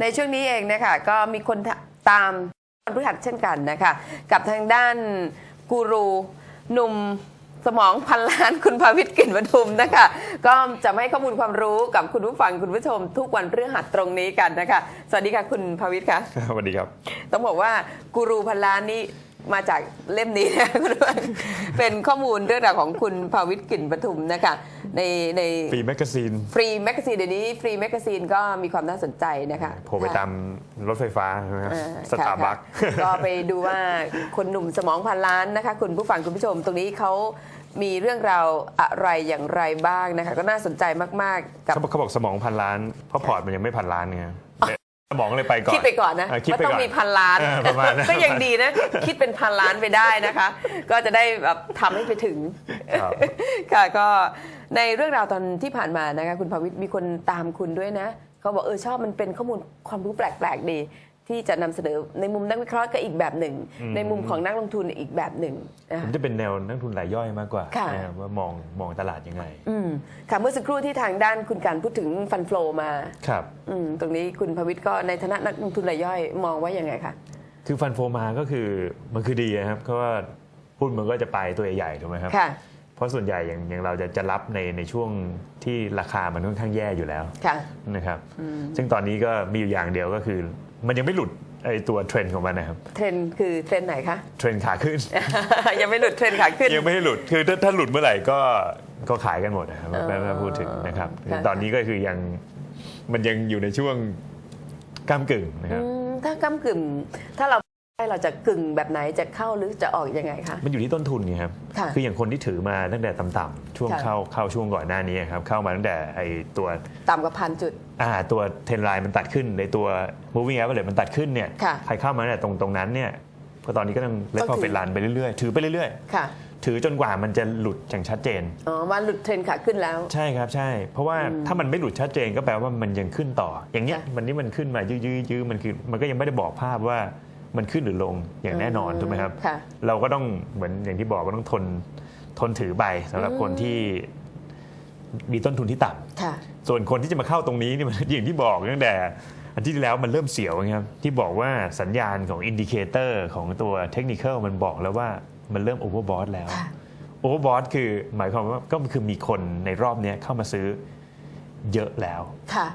ในช่วงนี้เองนะคะก็มีคนตามวันพฤหัสเช่นกันนะคะกับทางด้านกูรูหนุ่มสมองพันล้านคุณภาวิทย์กลิ่นปทุมนะคะ ก็จะมาให้ข้อมูลความรู้กับคุณผู้ฟังคุณผู้ชม ทุกวันพฤหัสตรงนี้กันนะคะ สวัสดีค่ะคุณภาวิทย์คะสวัสดีครับ ต้องบอกว่ากูรูพันล้านนี่ มาจากเล่มนี้นะคุณผู้ฟังเป็นข้อมูลเรื่องราวของคุณภาวิทย์กลิ่นปทุมนะคะในในฟรีแมกกาซีนฟรีแมกกาซีนเดี๋ยวนี้ฟรีแมกกาซีนก็มีความน่าสนใจนะคะโผล่ไปตามรถไฟฟ้าใช่ไหมครับเออสตาร์บัคค่ะค่ะก็ไปดูว่าคนหนุ่มสมองพันล้านนะคะ คุณผู้ฟังคุณผู้ชมตรงนี้เขามีเรื่องราวอะไรอย่างไรบ้างนะคะ ก็น่าสนใจมาก ๆ กับเขาบอกเขาบอกสมองพันล้านเพราะพอร์ตมันยังไม่พันล้านไง สมองเลยไปก่อน คิดไปก่อนนะเคิดว่าไปต้องก่นมีพันล้านเออประมาณนั้นก็ยังดีนะ คิดเป็นพันล้านไปได้นะคะ ก็จะได้แบบทำให้ไปถึงครับค่ะก็ในเรื่องราวตอนที่ผ่านมานะคะคุณภาวิทย์มีคนตามคุณด้วยนะ เขาบอกเออชอบมันเป็นข้อมูลความรู้แปลกๆดี ที่จะนำเสนอในมุมนักวิเคราะห์ก็อีกแบบหนึ่ง ในมุมของนักลงทุนอีกแบบหนึ่งนะผมคะจะเป็นแนวนักทุนรายย่อยมากกว่าค่ะนะครับว่ามองมองตลาดยังไงอืมค่ะเมื่อสักครู่ที่ทางด้านคุณการพูดถึงฟันโฟลมาครับอืมตรงนี้คุณภวิทย์ก็ในฐานะนักลงทุนรายย่อยมองว่ายังไงคะคือฟันโฟมาก็คือมันคือดีนะครับเพราะว่าหุ้นมันก็จะไปตัวใหญ่ๆถูกไหมครับค่ะเพราะส่วนใหญ่อย่างอย่างเราจะจะรับในในช่วงที่ราคามันค่อนข้างแย่อยู่แล้วค่ะนะครับ ซึ่งตอนนี้ก็มีอยู่อย่างเดียวก็คือ มันยังไม่หลุดไอตัวเทรนด์ของมันนะครับ เทรนด์คือเทรนด์ไหนคะ เทรนด์ขาขึ้น ยังไม่หลุดเทรนด์ขาขึ้น ยังไม่ให้หลุดคือถ้าถ้าหลุดเมื่อไหร่ก็ก็ขายกันหมดนะครับถ้าถ้าพูดถึงนะครับค่ะตอนนี้ก็คือยังมันยังอยู่ในช่วงก้ามกึ่งนะครับอืมถ้าก้ากึ่งถ้าเราได้ เราจะกึ่งแบบไหนจะเข้าหรือจะออกยังไงคะมันอยู่ที่ต้นทุนไงครับค่ะออย่างคนที่ถือมาตั้งแต่ต่ำๆช่วงค่ะเข้าเข้าช่วงก่อนหน้านี้ครับเข้ามาตั้งแต่ไอตัวต่ำกว่าพันจุดอ่าตัวเทนไลน์มันตัดขึ้นในตัว moving average มันตัดขึ้นเนี่ยค่ะใครเข้ามาเนี่ยตรงตรงนั้นเนี่ยก็ตอนนี้ก็ต้องเล่นก็พอถือเป็นรันไปเรื่อยๆ ถือไปเรื่อยค่ะๆถือจนกว่ามันจะหลุดอย่างชัดเจนอ๋อว่าหลุดเทรนด์ขาขึ้นแล้ว ใช่ครับใช่ เพราะว่าถ้ามันไม่หลุดชัดเจนก็แปลว่ามันยังขึ้นต่อ อย่างเงี้ยค่ะมันนี่มันขึ้นมายื้อๆยื้อมันคือมันก็ยังไม่ได้บอกภาพว่า มันขึ้นหรือลงอย่างแน่นอนถูกไหมครับค่ะเราก็ต้องเหมือนอย่างที่บอกก็ต้องทนทนถือไปสำหรับคนที่มีต้นทุนที่ต่ำค่ะส่วนคนที่จะมาเข้าตรงนี้นี่มันอย่างที่บอกตั้งแต่อันที่แล้วมันเริ่มเสียวนะครับที่บอกว่าสัญญาณของอินดิเคเตอร์ของตัวเทคนิคมันบอกแล้วว่ามันเริ่มโอเวอร์บอทแล้วค่ะโอเวอร์บอทคือหมายความว่าก็คือมีคนในรอบเนี้ยเข้ามาซื้อเยอะแล้วค่ะ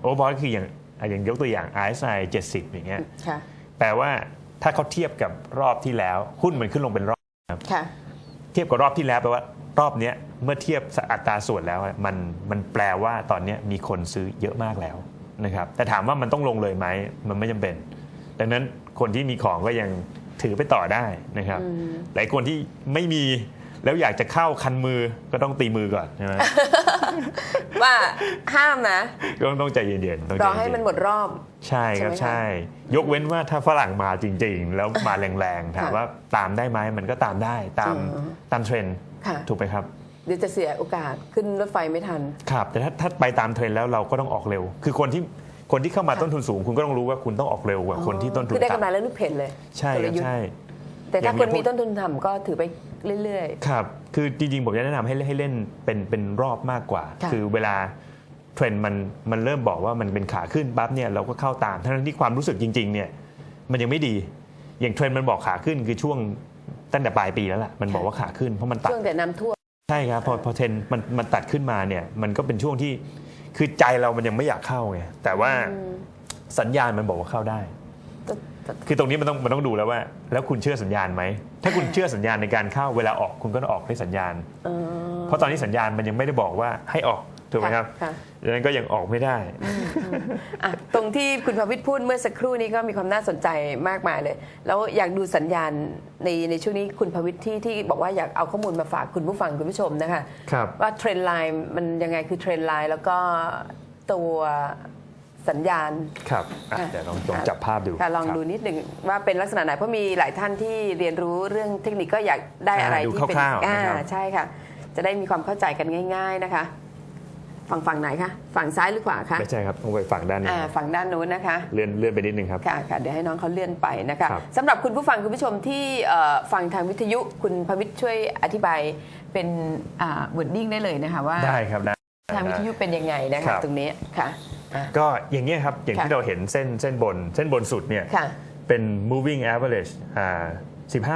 โอเวอร์บอทคืออย่างอะอย่างยกตัวอย่าง RSI 70 อย่างเงี้ยค่ะ แปลว่าถ้าเขาเทียบกับรอบที่แล้ว หุ้นมันขึ้นลงเป็นรอบค่ะเทียบกับรอบที่แล้วแปลว่ารอบเนี้ยเมื่อเทียบอัตราส่วนแล้วอะมันมันแปลว่าตอนเนี้ยมีคนซื้อเยอะมากแล้วนะครับแต่ถามว่ามันต้องลงเลยไหมมันไม่จำเป็น ดังนั้นคนที่มีของก็ยังถือไปต่อได้นะครับ หลายคนที่ไม่มี แล้วอยากจะเข้าคันมือก็ต้องตีมือก่อนใช่ไหมว่าห้ามนะก็ต้องใจเย็นๆต้องรใจอเย็นๆให้มันหมดรอบ ใช่ครับใช่ใช่ไหมคะยกเว้นว่าถ้าฝรั่งมาจริง ๆ แล้วมาแรงๆถามค่ะว่าตามได้ไหมมันก็ตามได้ตามอืมตามเทรนด์ค่ะถูกไหมครับเดี๋ยวจะเสียโอกาสขึ้นรถไฟไม่ทัน ครับ แต่ถ้าถ้าไปตามเทรนด์แล้วเราก็ต้องออกเร็ว คือคนที่คนที่เข้ามาค่ะต้นทุนสูง คุณก็ต้องรู้ว่าคุณต้องออกเร็วกว่าคนที่ต้นทุนคือได้กำไรต่ำแล้วนึกเพ่นเลย ใช่กคลรับยุทธ์ใช่ แต่ถ้าอย่างคนมีมีพวกต้นทุนต่ำก็ถือไปเรื่อยครับ คือจริงๆ ผมจะแนะนำให้ให้เล่นเป็นเป็นรอบมากกว่าค่ะคือเวลาเทรนด์มันมันเริ่มบอกว่ามันเป็นขาขึ้นปั๊บเนี่ยเราก็เข้าตาม ทั้งที่ความรู้สึกจริง ๆ เนี่ยมันยังไม่ดี อย่างเทรนด์มันบอกขาขึ้นคือช่วงตั้งแต่ปลายปีแล้วล่ะ มันบอกว่าขาขึ้นเพราะมันๆตัดช่วงแต่น้ำท่วมใช่ครับพอพอเทรนด์มันมันตัดขึ้นมาเนี่ยมันก็เป็นช่วงที่คือใจเรามันยังไม่อยากเข้าไงแต่ว่าสัญญาณมันบอกว่าเข้าได้ คือตรงนี้มันต้องมันต้องดูแล้วว่า แล้วคุณเชื่อสัญญาณไหม ถ้าคุณเชื่อสัญญาณในการเข้าเวลาออกคุณก็ต้องออกด้วยสัญญาณ เพราะตอนนี้สัญญาณมันยังไม่ได้บอกว่าให้ออกถูกไหมครับค่ะดังนั้นก็ยังออกไม่ได้อะตรงที่คุณพวิทย์พูดเมื่อสักครู่นี้ก็มีความน่าสนใจมากมายเลย แล้วอยากดูสัญญาณในในช่วงนี้คุณพวิทย์ที่ที่บอกว่าอยากเอาข้อมูลมาฝากคุณผู้ฟังคุณผู้ชมนะคะครับว่าเทรนด์ไลน์มันยังไงคือเทรนด์ไลน์แล้วก็ตัว สัญญาณ ครับอะค่ะ เดี๋ยวลองลองจับภาพดูค่ะลองครับ ดูนิดหนึ่งว่าเป็นลักษณะไหนเพราะมีหลายท่านที่เรียนรู้เรื่องเทคนิคก็อยากได้อะไรอ่าดูที่เป็นคร่าวๆอ่านะครับ ใช่ค่ะ จะได้มีความเข้าใจกันง่าย ๆนะคะ ฝั่งฝั่งไหนคะฝั่งซ้ายหรือขวาคะไม่ใช่ครับต้องไปฝั่งด้านนี้อ่าฝั่งด้านนู้นนะคะ เลื่อนเลื่อนไปนิดนึงครับ ค่ะค่ะเดี๋ยวให้น้องเขาเลื่อนไปนะคะครับสำหรับคุณผู้ฟังคุณผู้ชมที่เอ่อฟังทางวิทยุคุณพวิทย์ช่วยอธิบายเป็นวอร์ดดิ้งได้เลยนะคะว่าได้ครับได้ ทางวิทยุเป็นยังไงนะครัคะบ ตรงนี้ค่ะอะ ก็อย่างเงี้ยครับ อย่างค่ะที่เราเห็นเส้นเส้นบน เส้นบนสุดเนี่ยค่ะเป็น moving average อ่า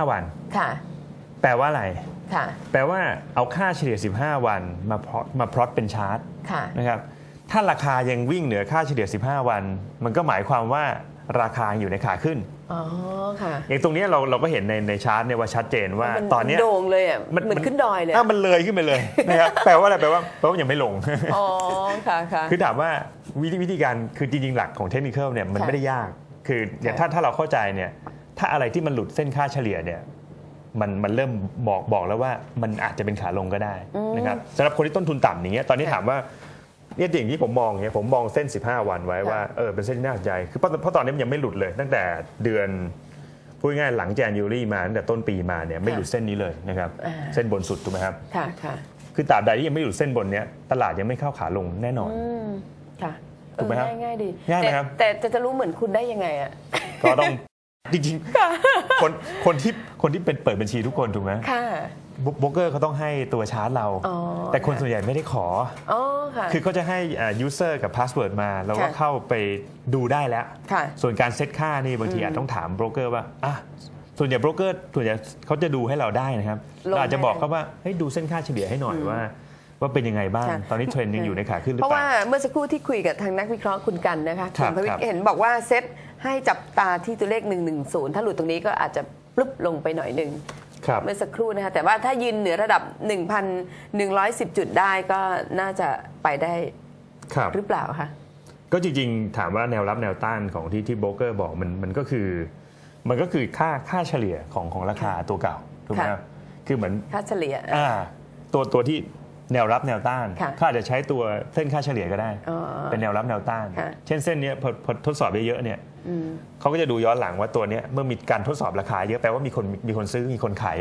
15 วันค่ะแปลว่าอะไรค่ะแปลว่าเอาค่าเฉลี่ย 15 วันมาพลอตมาพลอตเป็นชาร์ตค่ะนะครับถ้าราคายังวิ่งเหนือค่าเฉลี่ย 15 วัน มันก็หมายความว่าราคาอยู่ในขาขึ้นอ๋อค่ะอย่างตรงเนี้ยเราเราก็เห็นในในชาร์ตเนี่ยว่าชัดเจนว่ามันตอนเนี้ยโด่งเลยอะมันเหมือนขึ้นดอยเลยอะอะมันเลยขึ้นไปเลยนะครับแปลว่าอะไรแปลว่าแปลว่ายังไม่ลงอ๋อค่ะค่ะคือถามว่า วิธีวิธีการคือจริงๆหลักของเทคนิคเนี่ยมันค่ะไม่ได้ยาก คืออย่างค่ะถ้าถ้าเราเข้าใจเนี่ยถ้าอะไรที่มันหลุดเส้นค่าเฉลี่ยเนี่ยมันมันเริ่มบอกบอกแล้วว่ามันอาจจะเป็นขาลงก็ได้นะครับสำหรับคนที่ต้นทุนต่ำอย่างเงี้ยตอนนี้ค่ะถามว่าเนี่ยอย่างที่ผมมองเนี่ยผมมองเส้น 15 วันไว้ค่ะว่าเออเป็นเส้นที่น่าสนใจคือเพราะเพราะตอนนี้มันยังไม่หลุดเลย ตั้งแต่เดือนพูดง่ายๆหลังแจนยูรี่มาตั้งแต่ต้นปีมาเนี่ยไม่หลุดเส้นนี้เลยนะครับอ่าเส้นบนสุดถูกไหมครับค่ะค่ะคือตราบใดที่ยังไม่หลุดเส้นบนเนี้ยตลาดยังไม่เข้าขาลงแน่นอนอืม ค่ะเอถูอกไหมครับง่ายง่ายดีง่ายไหมครับแต่แต่แต่จะรู้เหมือนคุณได้ยังไงอะ ก็ต้อง จริงๆ คนคนที่คนที่เป็นเปิดบัญชีทุกคนถูกไหมค่ะบุ๊กโบรกเกอร์เขาต้องให้ตัวชาร์จเรา อ๋อ แต่คนค่ะส่วนใหญ่ไม่ได้ขอ อ๋อค่ะ คือเขาจะให้ยูเซอร์กับพาสเวิร์ดมา เราก็ค่ะเข้าไปดูได้แล้ว ค่ะส่วนการเซตค่านี่บางทีอาจต้องถามโบรกเกอร์ว่าอะส่วนใหญ่โบรกเกอร์ส่วนใหญ่เขาจะดูให้เราได้นะครับลงเราอาจจะบอกให้เขาว่าเฮ้ยดูเส้นค่าเฉลี่ยให้หน่อยว่า ว่าเป็นยังไงบ้าง ค่ะ ตอนนี้เทรนด์ยังอยู่ในขาขึ้นหรือเพราะเปล่าว่า เมื่อสักครู่ที่คุยกับทางนักวิเคราะห์คุณกันนะคะครัคุบณพวิทครับย์เห็นบอกว่าเซตให้จับตาที่ตัวเลข 110 ถ้าหลุดตรงนี้ก็อาจจะปลุบลงไปหน่อยหนึ่ง ครับ เมื่อสักครู่นะคะแต่ว่าถ้ายืนเหนือระดับ 1,110 จุดได้ก็น่าจะไปได้ครับ หรือเปล่าคะ ก็จริงๆ ถามว่าแนวรับแนวต้านของที่ที่โบรกเกอร์บอกมันมันก็คือมันก็คือค่าค่าเฉลี่ยของของราคาตัวเก่าถูกไหมค่ะ ครับคือเหมือนค่าเฉลี่ย อ่าตัวตัวที่ แนวรับแนวต้านค่ะเขาอาจจะใช้ตัวเส้นค่าเฉลี่ยก็ได้อ๋อเป็นแนวรับแนวต้านค่ะเช่นเส้นเนี้ยพอพอทดสอบเยอะๆเนี่ยอืมเขาก็จะดูย้อนหลังว่าตัวเนี้ยเมื่อมีการทดสอบราคา เยอะแปลว่ามีคนมีคนซื้อมีคนขาย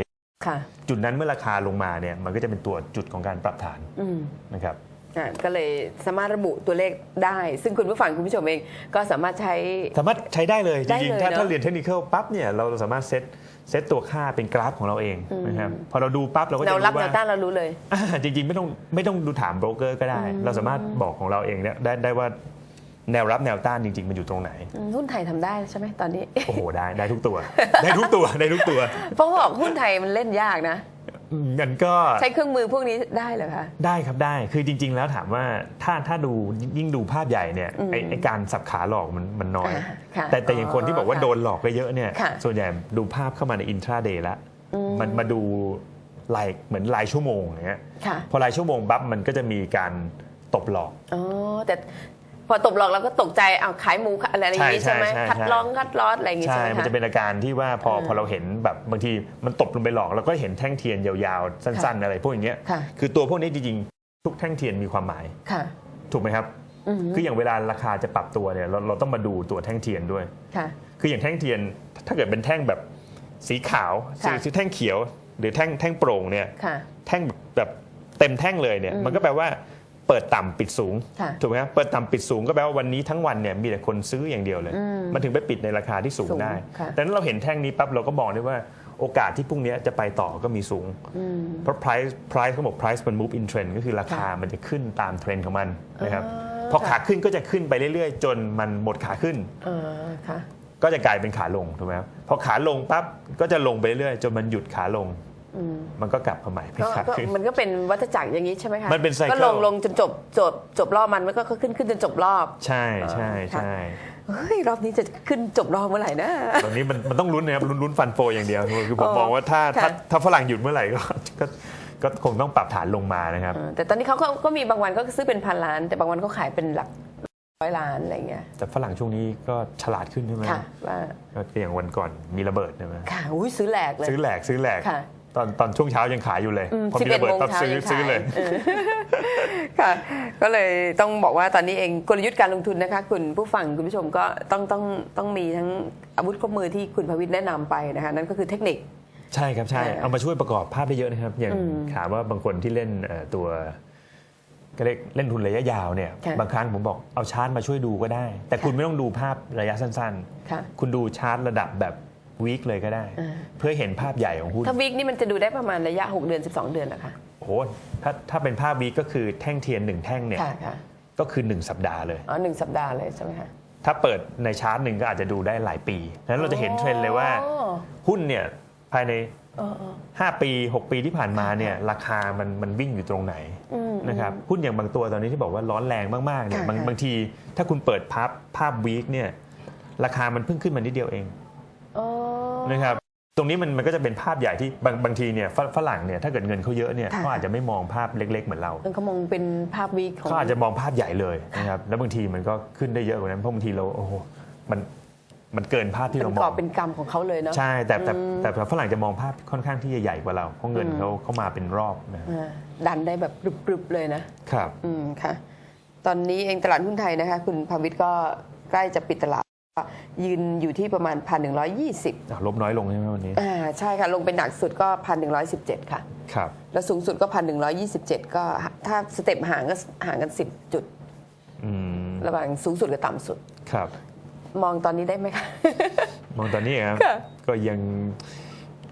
ค่ะจุดนั้นเมื่อราคาลงมาเนี่ยมันก็จะเป็นตัวจุดของการปรับฐานอืมนะครับอะก็เลยสามารถระบุตัวเลขได้ ซึ่งคุณผู้ฟังคุณผู้ชมเองก็สามารถใช้สามารถใช้ได้เลยจได้ริงเลยๆถ้าเนอะถ้าเรียนเทคนิคปั๊บเนี่ยเราสามารถเซต เซตตัวค่าเป็นกราฟของเราเองนะครับพอเราดูปั๊บเราก็แนจะวรู้รับแนว่าวต้านเรารู้เลยอ่าจริงๆไม่ต้องไม่ต้องดูถามโบรกเกอร์ก็ได้ เราสามารถบอกของเราเองเนี่ยได้ได้ว่าแนวรับแนวต้านจริง ๆ มันอยู่ตรงไหนอืมหุ้นไทยทำได้ใช่ไหมตอนนี้ โอ้โห ได้ ได้ทุกตัว ได้ทุกตัวได้ทุกตัว เพราะว่าบอกหุ้นไทยมันเล่นยากนะ งั้นก็ใช้เครื่องมือพวกนี้ได้เหรอคะได้ครับได้คือจริง ๆ แล้วถามว่าถ้าถ้าดูยิ่งดูภาพใหญ่เนี่ยไอ้ไอ้การสับขาหลอกมันมันน้อยอ่าค่ะแต่แต่อย่างคนที่บอกว่าค่ะโดนหลอกไปเยอะเนี่ยค่ะส่วนใหญ่ดูภาพเข้ามาในอินทราเดย์ละมันมาดูลายเหมือนลายชั่วโมงอย่างเงี้ยค่ะพอรายชั่วโมงปั๊บมันก็จะมีการตบหลอกอ๋อแต่พ อตบหลอกเราก็ตกใจเอาวขายหมูอะไรอย่างนี้ใช่ใช่ไหมใช่คัดใช่ลองคัดลอสอะไรอย่างงี้ใช่ใช่ไหมมันคะจะเป็นอาการที่ว่าพอพอเราเห็นแบบบางทีมันตบลงไปหลอกเราก็เห็นแท่งเทียนยาวๆ สั้น ๆ อะไรพวกอย่างเงี้ยค่ะคือตัวพวกนี้จริงๆทุกแท่งเทียนมีความหมายค่ะถูกไหมครับอืมคืออย่างเวลาราคาจะปรับตัวเนี่ยเราเราต้องมาดูตัวแท่งเทียนด้วยค่ะคืออย่างแท่งเทียนถ้าเกิดเป็นแท่งแบบสีขาวค่ะสีแท่งเขียว หรือแท่งแท่งโปร่งเนี่ยค่ะแท่งแบบเต็มแท่งเลยเนี่ยอืมมันก็แปลว่า เปิดต่ำปิดสูงค่ะถูกไหมครับเปิดต่ำปิดสูงก็แปลว่าวันนี้ทั้งวันเนี่ยมีแต่คนซื้ออย่างเดียวเลยอืมมันถึงไปปิดในราคาที่สูงสูงได้ค่ะแต่นั้นเราเห็นแท่งนี้ปั๊บเราก็มองได้ว่าโอกาสที่พรุ่งนี้จะไปต่อก็มีสูงอืมเพราะ price price เขาบอก price มัน move in trend ก็คือราคาค่ะมันจะขึ้นตามเทรนด์ของมันนะครับอ่าพอขาขึ้นก็จะขึ้นไปเรื่อยๆ จนมันหมดขาขึ้นเออค่ะก็จะกลายเป็นขาลงถูกไหมครับพอขาลงปั๊บก็จะลงไปเรื่อยๆจนมันหยุดขาลงอื มมันก็กลับมาใหม่เป็นก็ขาก็ขึ้นมันก็เป็นวัฏจักรอย่างนี้ใช่ไหมคะมันเป็น cycle ก็ลงลงจนจบจบจบรอบมันมันก็ขึ้นขึ้นจนจบรอบ ใช่ใช่ค่ะใช่เฮ้ยรอบนี้จะขึ้นจบรอบเมื่อไหร่นะตอนนี้มันมันต้องลุ้นนะครับลุ้นลุ้นฟันโฟอย่างเดียวคือผมอ๋อมองว่าถ้าถ้าค่ะถ้าฝรั่งหยุดเมื่อไหร่ก็ก็ก็คงต้องปรับฐานลงมานะครับเออแต่ตอนนี้เขาก็ก็มีบางวันก็ซื้อเป็นพันล้าน แต่บางวันเขาขายเป็นหลักร้อยล้านอะไรเงี้ย แต่ฝรั่งช่วงนี้ก็ฉลาดขึ้นใช่ไหมค่ะว่าก็อย่างวันก่อนมีระเบิดใช่ไหมค่ะอุ้ยซื้อแหลกเลย ซื้อแหลกซื้อแหลกค่ะ ตอนตอนช่วงเช้ายังขายอยู่เลยอืมพอมีระเบิด11ปั๊บโมงเช้าซื้อยังขายซื้อเลยเออค่ะก็เลยต้องบอกว่าตอนนี้เองกลยุทธ์การลงทุนนะคะ คุณผู้ฟังคุณผู้ชมก็ต้องต้องต้องมีทั้งอาวุธครบมือที่คุณพวิทย์แนะนำไปนะคะนั่นก็คือเทคนิค ใช่ครับใช่เออเอามาช่วยประกอบภาพได้เยอะนะครับ อย่างอืมถามว่าบางคนที่เล่นเอ่อตัวก็เรียกเล่นทุนระยะยาวเนี่ยค่ะบางครั้งผมบอกเอาชาร์ตมาช่วยดูก็ได้ แต่คุณไม่ต้องดูภาพระยะสั้นค่ะๆคุณดูชาร์ตระดับแบบ วีคเลยก็ได้อ่าเพื่อเห็นภาพใหญ่ของหุ้นถ้าวิกนี่มันจะดูได้ประมาณระยะ 6 เดือน 12 เดือนเหรอคะโอ้โหถ้าถ้าเป็นภาพวีคก็คือแท่งเทียนหนึ่งแท่งเนี่ยค่ะค่ะก็คือ 1 สัปดาห์เลยอ๋อหนึ่งสัปดาห์เลยใช่ไหมคะถ้าเปิดในชาร์ตหนึ่งก็อาจจะดูได้หลายปีดังนั้นเราจะเห็นเทรนด์เลยว่าอ๋อหุ้นเนี่ยภายในเออเออ5ปี 6 ปีที่ผ่านมาเนี่ยราคามันมันวิ่งอยู่ตรงไหนอืมนะครับหุ้นอย่างบางตัวตอนนี้ที่บอกว่าร้อนแรงมากๆเนี่ยค่ะบางค่ะบางทีถ้าคุณเปิดภาพภาพวีคเนี่ยราคามันเพิ่งขึ้นมานิดเดียวเองอ๋อ นะครับตรงนี้มันมันก็จะเป็นภาพใหญ่ที่บางบางทีเนี่ยฝฝรั่งเนี่ยถ้าเกิดเงินเขาเยอะเนี่ยค่ะเขาอาจจะไม่มองภาพเล็ก ๆ เหมือนเรามันเขามองเป็นภาพวีคของเขาอาจจะมองภาพใหญ่เลยนะครับแล้วบางทีมันก็ขึ้นได้เยอะกว่านั้นเพราะบางทีเราโอ้โหมันมันเกินภาพที่เป็เรานมกอองบเป็นกรรมของเขาเลยเนาะใช่แต่แต่อืมแต่แต่ฝรั่งจะมองภาพค่อนข้างที่จะใหญ่กว่าเราเพราะเงินอืมเขาเขามาเป็นรอบนะอ่าดันได้แบบปรึบๆเลยนะครับอืมค่ะ ตอนนี้เองตลาดหุ้นไทยนะคะ คุณภาวิทย์ก็ใกล้จะปิดตลาด ยืนอยู่ที่ประมาณ 1,120อะลบน้อยลงใช่ไหมวันนี้ อ่าใช่ค่ะ ลงไปหนักสุดก็ 1,117 ค่ะ ครับ แล้วสูงสุดก็ 1,127 ก็ถ้าสเต็ปห่างก็ห่างกัน 10 จุด อืม ระหว่างสูงสุดกับต่ำสุด ครับ มองตอนนี้ได้ไหมคะ มองตอนนี้ครับ ค่ะ ก็ยัง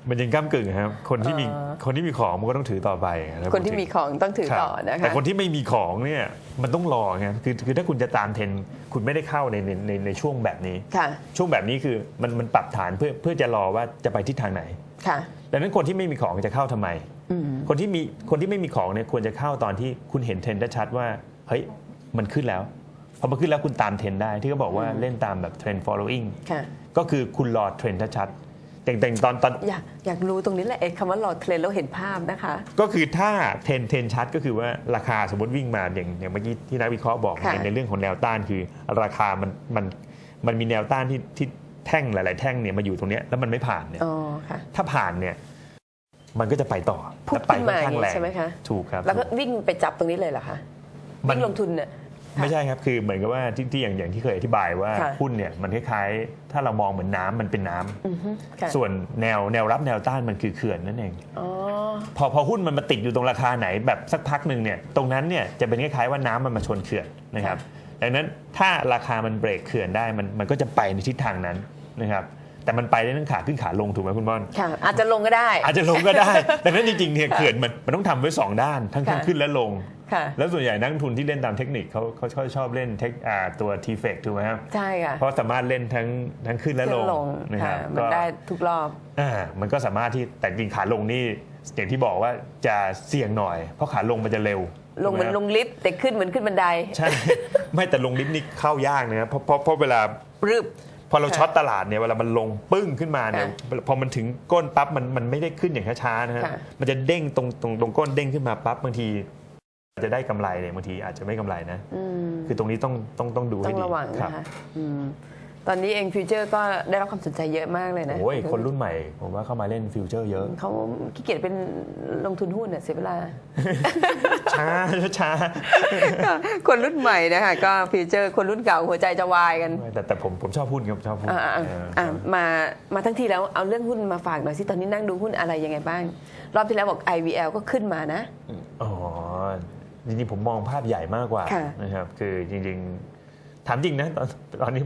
มันยังก้ากึ่งครับ คนที่มีเอ่อคนที่มีของมันก็ต้องถือต่อไปรับคนที่มีของต้องถือครับต่อนะคะแต่คนที่ไม่มีของเนี่ยมันต้องรอไงคือคือถ้าคุณจะตามเทรนด์คุณไม่ได้เข้าในในในในช่วงแบบนี้ค่ะช่วงแบบนี้คือมันมันปรับฐานเพื่อเพื่อจะรอว่าจะไปทิศทางไหนค่ะดังนั้นคนที่ไม่มีของจะเข้าทำไมอืมคนที่มีคนที่ไม่มีของเนี่ยควรจะเข้าตอนที่คุณเห็นเทรนด์ได้ชัดว่าเฮ้ยมันขึ้นแล้วพอมันขึ้นแล้วคุณตามเทรนด์ได้ที่เขาบอกว่าเล่นตามแบบเทรนด์ following ค่ะก็คือคุณรอเทรนด์ชัด ๆแต่งแต่งตอนตอนอยากอยากรู้ตรงนี้แหละไอ้คำว่ารอเทรนแล้วเห็นภาพนะคะ ก็คือถ้าเทรนเทรนชัดก็คือว่าราคาสมมติวิ่งมาอย่างอย่างเมื่อกี้ที่นักวิเคราะห์บอกค่ะ ในในเรื่องของแนวต้านคือราคามันมันมันมีแนวต้านที่ที่แท่งหลาย ๆ แท่งเนี่ยมาอยู่ตรงเนี้ยแล้วมันไม่ผ่านเนี่ยอ๋อค่ะ ถ้าผ่านเนี่ยมันก็จะไปต่อพุ่งและไปขึ้นค่อมานข้างอย่างแรนี้งใช่ไหมคะ ถูกครับ แล้วก็วิ่งไปจับตรงนี้เลยเหรอคะมัน วิ่งลงทุนเนี่ย ไม่ใช่ครับ คือเหมือนกับว่าที่ที่อย่างอย่างที่เคยอธิบายว่าค่ะ หุ้นเนี่ยมันคล้ายๆ ถ้าเรามองเหมือนน้ำมันเป็นน้ำอือฮึค่ะส่วนแนวแนวรับแนวต้านมันคือเขื่อนนั่นเอง อ๋อ พอพอหุ้นมันมาติดอยู่ตรงราคาไหนแบบสักพักหนึ่งเนี่ยตรงนั้นเนี่ยจะเป็นคล้ายๆว่าน้ำมันมาชนเขื่อนนะครับดังนั้นถ้าราคามันเบรกเขื่อนได้มันมันก็จะไปในทิศทางนั้นนะครับแต่มันไปได้ทั้งขาขึ้นขาลงถูกไหมคุณบอลค่ะ อาจจะลงก็ได้ อาจจะลงก็ได้ ดังนั้นจริงๆเนี่ยเขื่อนมันมันต้องทำไว้สองด้านทั้งค่ะทั้งขึ้นและลงค่ะ แล้วส่วนใหญ่นักลงทุนที่เล่นตามเทคนิคเขาเขาชอบชอบเล่นเทคอ่าตัว t f e c ถูกไหมครับใช่ค่ะเพราะสามารถเล่นทั้งทั้งขึ้นและลงขึ้นลงนะคค่ะรับมันก็ได้ทุกรอบอ่ามันก็สามารถที่แต่จริงขาลงนี่อย่างที่บอกว่าจะเสี่ยงหน่อย เพราะขาลงมันจะเร็วลงเหมือนถูกไคลรับงลิฟต์แต่ขึ้นเหมือนขึ้นบันไดใช่ไม่แต่ลงลิฟต์นี่เข้ายากนะครับเพราะเพราะเพราะเวลารึบพอเราค่ะช็อตตลาดเนี่ยเวลามันลงปึ้งขึ้นมาเนี่ยค่ะพอมันถึงก้นปั๊บมันมันไม่ได้ขึ้นอย่างช้าๆนะฮะค่ะมันจะเด้งตรงตรงตรงก้นเด้งขึ้นมาปั๊บบางที จะได้กำไรเนี่ยบางทีอาจจะไม่กำไรนะอืมคือตรงนี้ต้องต้องต้องดูต้ให้องดีระวังครับนะคะอืมตอนนี้เองฟิวเจอร์ก็ได้รับความสนใจเยอะมากเลยนะโอ้ยคนรุ่นใหม่ ผมว่าเข้ามาเล่นฟิวเจอร์เยอะ เขาขี้เกียจเป็นลงทุนหุ้นเนี่ยเสียเวลา ช้าช้า คนรุ่นใหม่นะคะก็ฟิวเจอร์คนรุ่นเก่าหัวใจจะวายกัน แต่แต่ผมผมชอบหุ้นครับชอบหุ้นอ่าอ่าเอออ่ามามาทั้งทีแล้วเอาเรื่องหุ้นมาฝากหน่อยสิตอนนี้นั่งดูหุ้นอะไรยังไงบ้าง รอบที่แล้วบอก IVL ก็ขึ้นมานะอ๋อ จริงๆผมมองภาพใหญ่มากกว่าค่ะนะครับ คือจริงๆถามจริงนะตอนตอนนี้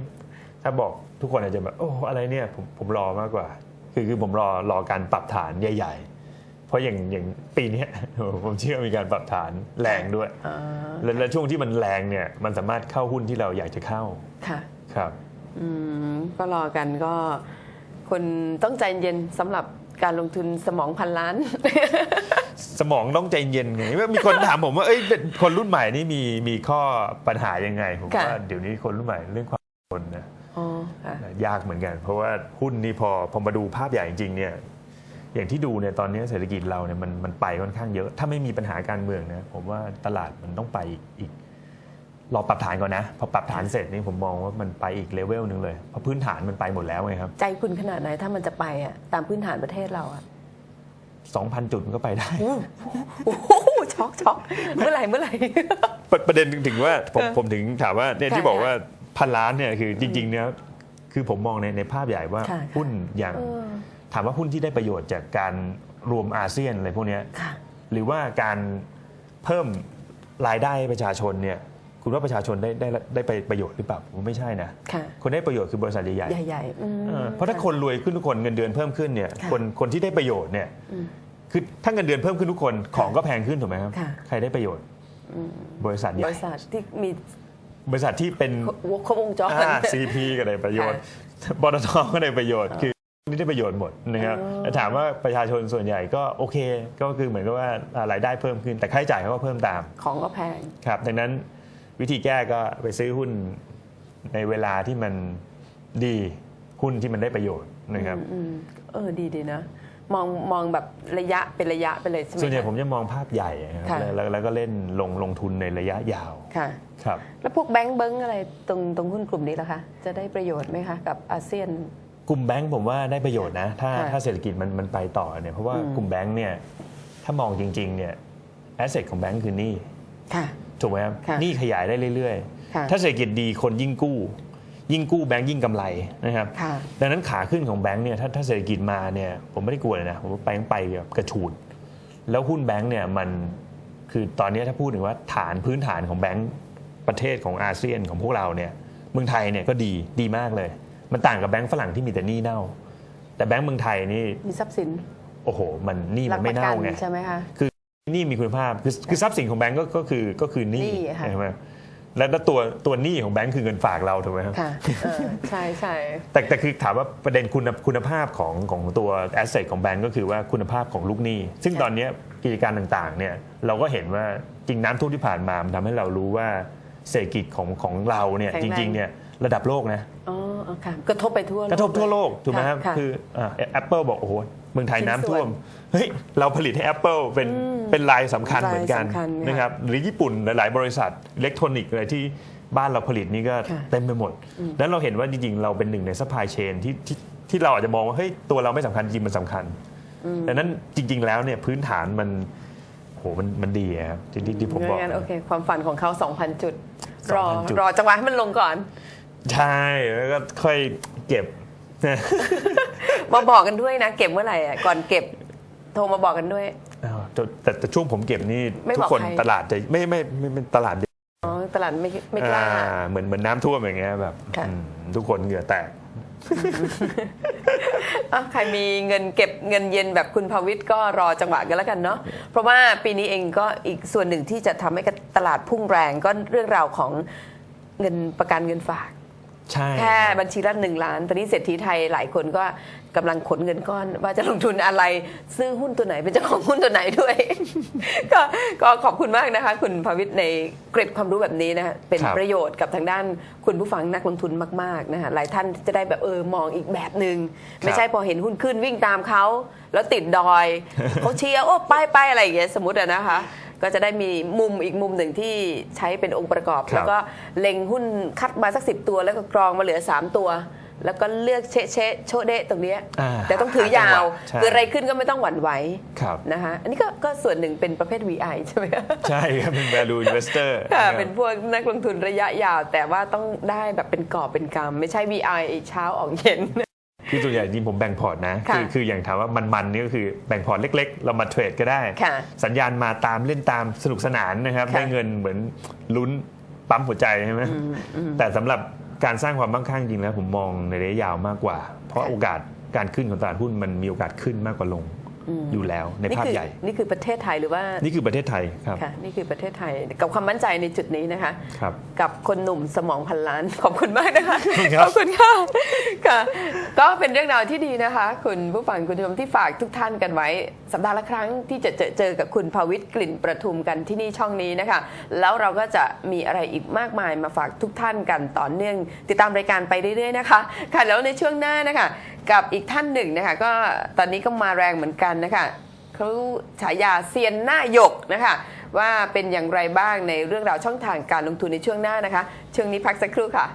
ถ้าบอกทุกคนอาจจะแบบโอ้อะไรเนี่ยผมผมรอมากกว่า คือคือผมรอรอการปรับฐานใหญ่ ๆ เพราะอย่างอย่างปีเนี้ยผมเชื่อมีการปรับฐานแรงด้วยอ่าและและช่วงที่มันแรงเนี่ยมันสามารถเข้าหุ้นที่เราอยากจะเข้าค่ะครับอืมก็รอกันก็คนต้องใจเย็นสำหรับ การลงทุนสมองพันล้าน สมองต้องใจเย็นไงมีคนถามผมว่าเอ้ยคนรุ่นใหม่นี่มีมีข้อปัญหายังไงผมค่ะว่าเดี๋ยวนี้คนรุ่นใหม่เรื่องความอดทนนะอ๋อค่ะยากเหมือนกัน เพราะว่าหุ้นนี่พอพอมาดูภาพใหญ่จริงๆเนี่ยอย่างที่ดูเนี่ยตอนนี้เศรษฐกิจเราเนี่ยมันมันไปค่อนข้างเยอะ ถ้าไม่มีปัญหาการเมืองนะผมว่าตลาดมันต้องไปอีกอีก รอปรับฐานก่อนนะ พอปรับฐานเสร็จนี่ผมมองว่ามันไปอีกเลเวลหนึ่งเลยเพราะพื้นฐานมันไปหมดแล้วไงครับ ใจคุณขนาดไหนถ้ามันจะไปอะตามพื้นฐานประเทศเราอะ2,000จุดมันก็ไปได้โอ้โหช็อกช็อกเมื่อไหร่เมื่อไหร่ประประเด็นถึงว่าผมเออผมถึงถามว่าเนี่ยค่ะที่บอกว่าพันล้านเนี่ยคือจริงๆเนี่ยคือผมมองในในภาพใหญ่ว่าค่ะหุ้นอย่างเออถามว่าหุ้นที่ได้ประโยชน์จากการรวมอาเซียนอะไรพวกเนี้ยค่ะหรือว่าการเพิ่มรายได้ให้ประชาชนเนี่ย คุณว่าประชาชนได้ได้ได้ไปประโยชน์หรือเปล่าผมว่าไม่ใช่นะค่ะคนได้ประโยชน์คือบริษัทใหญ่ใหญ่ๆอืม ๆเออเพราะถ้าคนรวยขึ้นทุกคนเงินเดือนเพิ่มขึ้นเนี่ยค่ะคนคนที่ได้ประโยชน์เนี่ยอืมคือถ้าเงินเดือนเพิ่มขึ้นทุกคนของก็แพงขึ้นถูกไหมครับค่ะ ใครได้ประโยชน์บริษัทใหบญ่ริษัทที่มีบริษัทที่เป็น ครบวงจรอ่า CP ก็ได้ประโยชน์ปตทก็ได้ประโยชน์ คือนี่ได้ประโยชน์หมดนะครับแต่ถามว่าประชาชนส่วนใหญ่ก็โอเค ก็คือเหมือนกับว่าอ่ารายได้เพิ่มขึ้น แต่ค่าใช้จ่ายเขาก็เพิ่มตามของก็แพง ครับ ดังนั้น วิธีแก้ก็ไปซื้อหุ้นในเวลาที่มันดีหุ้นที่มันได้ประโยชน์นะครับอืมเออดีดีนะมองมองแบบระยะเป็นระยะไปเลยใช่ไหมส่วนใหญ่คะผมจะมองภาพใหญ่นะครับค่ะแล้วแล้วแล้วก็เล่นลงลงทุนในระยะยาวค่ะครับ แล้วพวกแบงก์เบิ้งอะไรตรงตรงหุ้นกลุ่มนี้ล่ะคะจะได้ประโยชน์ไหมคะกับอาเซียน กลุ่มแบงก์ผมว่าได้ประโยชน์นะ ถ้าค่ะถ้าเศรษฐกิจมันมันไปต่อเนี่ยเพราะว่ากลุ่มแบงก์เนี่ยถ้ามองจริงๆเนี่ยแอสเซทของแบงก์คือหนี้ค่ะ ถูกไหมครับค่ะหนี้ขยายได้เรื่อยค่ะๆถ้าเศรษฐกิจดีคนยิ่งกู้ ยิ่งกู้แบงก์ยิ่งกำไรนะครับค่ะดังนั้นขาขึ้นของแบงก์เนี่ยถ้าถ้าเศรษฐกิจมาเนี่ยผมไม่ได้กลัวเลยนะผมว่าแบงก์ไปแบบกระฉูด แล้วหุ้นแบงก์เนี่ยมันคือตอนนี้ถ้าพูดถึงว่าฐานพื้นฐานของแบงก์ประเทศของอาเซียนของพวกเราเนี่ยเมืองไทยเนี่ยก็ดีดีมากเลย มันต่างกับแบงก์ฝรั่งที่มีแต่หนี้เน่า แต่แบงก์เมืองไทยนี่มีทรัพย์สินโอ้โห มันหนี้รัมันปไม่ระกัเน่าไงใช่ไหมคะ หนี้มีคุณภาพคือคือทรัพย์สินของแบงก์ก็ก็คือก็คือหนี้หนี้ค่ะ ใช่ไหมแล้วแล้วตัวตัวหนี้ของแบงก์คือเงินฝากเราถูกไหมครับค่ะเออใช่ใช่ แต่แต่คือถามว่าประเด็นคุณคุณภาพของของตัวแอสเซทของแบงก์ก็คือว่าคุณภาพของลูกหนี้ ซึ่งตอนเนี้ยกิจการต่างๆเนี่ยเราก็เห็นว่าจริงน้ำท่วมที่ผ่านมามันทำให้เรารู้ว่าเศรษฐกิจของของเราเนี่ยจริงๆเนี่ยระดับโลกนะ อ๋ออ๋อค่ะกระทบไปทั่วโลกระทบทั่วโลก ถูกไหมครับะ คือแอปเปิลบอก โอ้โห เมืองไทยชิ้นส่วนน้ำท่วม เฮ้ยเราผลิตให้ Apple เป็นเป็นรายสำคัญรายเหมือนกันสำคัญค่ะนะครับหรือญี่ปุ่นหลาย ๆ บริษัทอิเล็กทรอนิกส์อะไรที่บ้านเราผลิตนี่ก็ค่ะเต็มไปหมดแล้วเราเห็นว่าจริง ๆ เราเป็นหนึ่งในซัพพลายเชนที่ที่ที่เราอาจจะมองว่าเฮ้ยตัวเราไม่สำคัญจริงมันสำคัญดังนั้นจริง ๆ แล้วเนี่ยพื้นฐานมันโหมันมันดีอะครับที่ที่ที่ผมบอกงั้นโอเคความฝันของเขา 2,000 จุด รอ2,000จุดรอจังหวะให้มันลงก่อน ใช่ แล้วก็ค่อยเก็บมาบอกกันด้วยนะ เก็บเมื่อไหร่อะก่อนเก็บ โทรมาบอกกันด้วย อ้าวแต่แต่แต่ช่วงผมเก็บนี่ไม่ทุบกอกคนใคร ตลาดจะไม่ไม่ไม่ไม่ตลาดอ๋อตลาดไม่ไม่กล้า อ่าเหมือนเหมือนน้ำท่วมอย่างเงี้ยแบบค่ะ อืมทุกคนเหงื่อแตก อะใครมีเงินเก็บเงินเย็นแบบคุณภาวิทย์ก็รอจังหวะกันแล้วกันเนาะเพราะว่าปีนี้เองก็อีกส่วนหนึ่งที่จะทำให้ตลาดพุ่งแรงก็เรื่องราวของเงินประกันเงินฝาก ใช่แค่ครับบัญชีละหนึ่งล้าน ตอนนี้เศรษฐีไทยหลายคนก็กำลังขนเงินก้อนว่าจะลงทุนอะไร ซื้อหุ้นตัวไหนเป็นเจ้าของหุ้นตัวไหนด้วย ก็ก็ขอบคุณมากนะคะ คุณภาวิทย์ในเกร็ดความรู้แบบนี้นะคะเป็นครับประโยชน์กับทางด้านคุณผู้ฟังนักลงทุนมากๆนะคะหลายท่านจะได้แบบเออมองอีกแบบหนึง่งไม่ใช่พอเห็นหุ้นขึ้นวิ่งตามเขาแล้วติดดอยเขาเชียร์โอ้ไปไปอะไรอย่างเงี้ยสมมติอะนะคะ ก็จะได้มีมุมอีกมุมหนึ่งที่ใช้เป็นองค์ประกอบครับแล้วก็เล็งหุ้นคัดมาสักสิตัว แล้วก็กรองมาเหลือ 3 ตัว แล้วก็เลือกเชะเชะโชะเดะตรงเนี้ยอ่าแต่ต้องถือยาวใช่คืออะไรขึ้นก็ไม่ต้องหวั่นไหวครับนะคะอันนี้ก็ก็ส่วนหนึ่งเป็นประเภท VI ใช่ไหมคะใช่ครับเป็น value investor ค่ะนะครับเป็นพวกนักลงทุนระยะยาว แต่ว่าต้องได้แบบเป็นกอบเป็นกำไม่ใช่ VI เช้าออกเย็น คือตัวใหญ่จริงผมแบ่งพอร์ตนะค่ะคือคืออย่างถามว่ามันๆนี่ก็คือแบ่งพอร์ตเล็ก ๆ เรามาเทรดก็ได้ ค่ะสัญญาณมาตามเล่นตามสนุกสนานนะครับ ค่ะได้เงินเหมือนลุ้นปั๊มหัวใจใช่ไหมแต่สำหรับการสร้างความมั่งคั่งจริงแล้วผมมองในระยะยาวมากกว่า เพราะค่ะ โอกาสการขึ้นของตลาดหุ้นมันมีโอกาสขึ้นมากกว่าลง อยู่แล้วในนี่ภาพคืใหญ่ นี่คือประเทศไทยหรือว่า นี่คือประเทศไทยครับค่ะนี่คือประเทศไทยกับความมั่นใจในจุดนี้นะคะครับกับคนหนุ่มสมองพันล้าน ขอบคุณมากนะคะครับขอบคุณค่ะค่ะ ก็เป็นเรื่องราวที่ดีนะคะ คุณผู้ฟังคุณผู้ชมที่ฝากทุกท่านกันไว้ สัปดาห์ละครั้งที่จะเจอเจอกับคุณภาวิทย์กลิ่นประทุมกันที่นี่ช่องนี้นะคะ แล้วเราก็จะมีอะไรอีกมากมายมาฝากทุกท่านกันต่อเนื่อง ติดตามรายการไปเรื่อยๆนะคะค่ะแล้วในช่วงหน้านะคะ กับอีกท่านหนึ่งนะคะก็ตอนนี้ก็มาแรงเหมือนกันนะคะเขาฉายาเซียนหน้าหยกนะคะว่าเป็นอย่างไรบ้างในเรื่องราวช่องทางการลงทุนในช่วงหน้านะคะ ช่วงนี้พักสักครู่ค่ะ